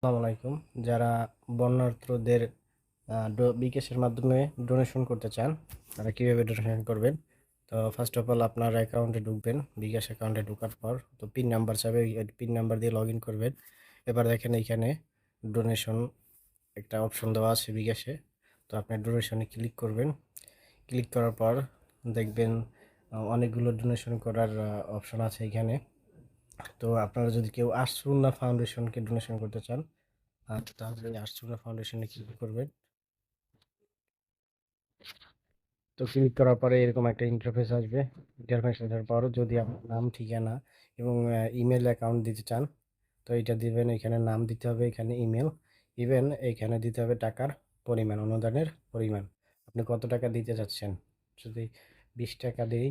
আসসালামু আলাইকুম। যারা বন্যার্থদের বিকাশের মাধ্যমে ডোনেশন করতে চান, তারা কীভাবে ডোনেশন করবেন? তো ফার্স্ট অফ অল আপনার অ্যাকাউন্টে ঢুকবেন, বিকাশ অ্যাকাউন্টে ঢোকার পর, তো পিন নাম্বার চাবে পিন নাম্বার দিয়ে লগ ইন করবেন। এবার দেখেন এইখানে ডোনেশন একটা অপশন দেওয়া আছে বিকাশে, তো আপনি ডোনেশনে ক্লিক করবেন। ক্লিক করার পর দেখবেন অনেকগুলো ডোনেশন করার অপশন আছে এখানে। তো আপনারা যদি কেউ আশরুল্লাহ ফাউন্ডেশনকে ডোনেশন করতে চান তাহলে আশরুল্লাহ ফাউন্ডেশনে ক্লিক করবেন। তো ক্লিক করার পরে এরকম একটা ইন্টারফেস আসবে। ইন্টারফেস আসার পর যদি আপনার নাম, ঠিকানা এবং ইমেল অ্যাকাউন্ট দিতে চান, তো এটা দিবেন, এখানে নাম দিতে হবে, এখানে ইমেল ইভেন এখানে দিতে হবে টাকার পরিমাণ, অনুদানের পরিমাণ। আপনি কত টাকা দিতে চাচ্ছেন? যদি বিশ টাকা দিই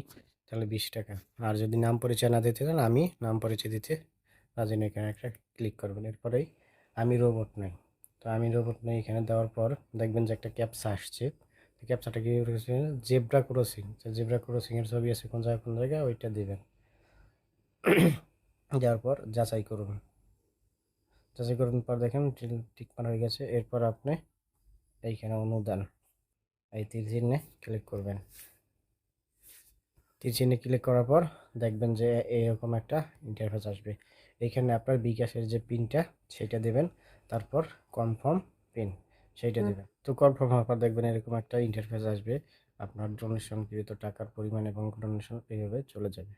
তাহলে বিশ টাকা। আর যদি নাম পরিচয় না দিতে চান, আমি নাম পরিচয় দিতে রাজি এখানে একটা ক্লিক করবেন। এরপরেই আমি রোবট নই। তো আমি রোবট নই এখানে দেওয়ার পর দেখবেন যে একটা ক্যাপসা আসছে। ক্যাপচাটা কি জেব্রা ক্রসিং জেব্রা ক্রসিংয়ের ছবি আছে কোন জায়গায় কোন জায়গায়? ওইটা দেবেন। দেওয়ার পর যাচাই করুন। যাচাই করুন পর দেখেন টিক মারা হয়ে গেছে। এরপর আপনি এইখানে অনুদান, এই তীর চিহ্নে ক্লিক করবেন। চিহ্নে ক্লিক করার পর দেখবেন যে এরকম একটা ইন্টারফেস আসবে। এখানে আপনার বিকাশের যে পিনটা সেটা দেবেন। তারপর কনফার্ম পিন সেইটা দেবেন। তো কনফার্ম হওয়ার পর দেখবেন এরকম একটা ইন্টারফেস আসবে। আপনার ডোনেশনকৃত টাকার পরিমাণ এবং ডোনেশন এইভাবে চলে যাবে।